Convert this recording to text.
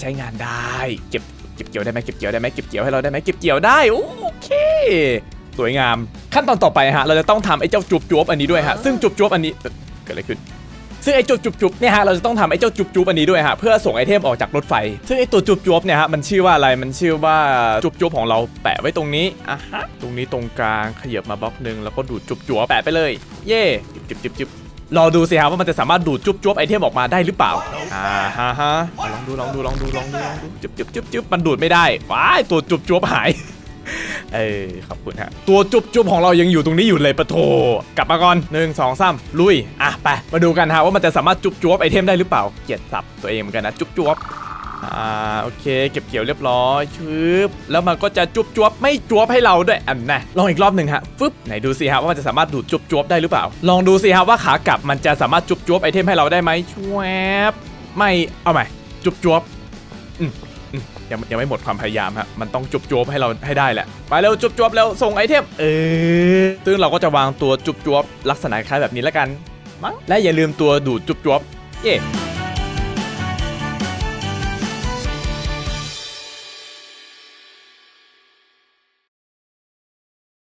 ใช้งานได้ เก็บเก็บเกี่ยวได้ไหมเก็บเกี่ยวได้ไหมเก็บเกี่ยวให้เราได้ไหมเก็บเกี่ยวได้โอเค สวยงาม ขั้นตอนต่อไปฮะเราจะต้องทำไอ้เจ้าจุบจุบอันนี้ด้วยฮะซึ่งจุบจุบอันนี้เอ่อเกิดอะไรขึ้นซึ่งไอ้จุบจุบจุบเนี่ยฮะเราจะต้องทำไอ้เจ้าจุบจุบอันนี้ด้วยฮะเพื่อส่งไอเทมออกจากรถไฟ ซึ่งไอ้ตัวจุบจุบเนี่ยฮะมันชื่อว่าอะไรมันชื่อว่าจุบจุบของเราแปะไว้ตรงนี้อะฮะตรงนี้ตรงกลางขยับมาบล็อกหนึ่งแล้วก็ดูดจุบจุบแปะไปเลย เย่จุบจุบจุบ รอดูสิครับว่ามันจะสามารถดูดจุบจุบไอเทมออกมาได้หรือเปล่าอ่าฮะฮะลองดูลองดูลองดูลองดูลองดูจุบจุบจุบจุบมันดูดไม่ได้ว้ายตัวจุบจุบหายเอ้ยขอบคุณฮะตัวจุบจุบของเรายังอยู่ตรงนี้อยู่เลยปะโถกลับมาก่อนหนึ่งสองสามลุยอะไปมาดูกันฮะว่ามันจะสามารถจุบจุบไอเทมได้หรือเปล่าเกลียดสับตัวเองเหมือนกันนะจุบจุบ อ่าโอเค เก็บเกี่ยวเรียบร้อยชึบแล้วมันก็จะจุบจวบไม่จวบให้เราด้วยอันน่ะลองอีกรอบหนึ่งฮะฟึบไหนดูสิฮะว่ามันจะสามารถดูดจุบจวบได้หรือเปล่า ลองดูสิฮะว่าขากลับมันจะสามารถจุบจวบไอเทมให้เราได้ไหมชวบไม่เอาใหม่จุบจวบอืมยังยังไม่หมดความพยายามฮะมันต้องจุบจวบให้เราให้ได้แหละไปเร็วจุบจวบแล้วส่งไอเทมเออซึ่งเราก็จะวางตัวจุบจวบลักษณะคล้ายแบบนี้แล้วกันมั้งและอย่าลืมตัวดูดจุบจวบเย่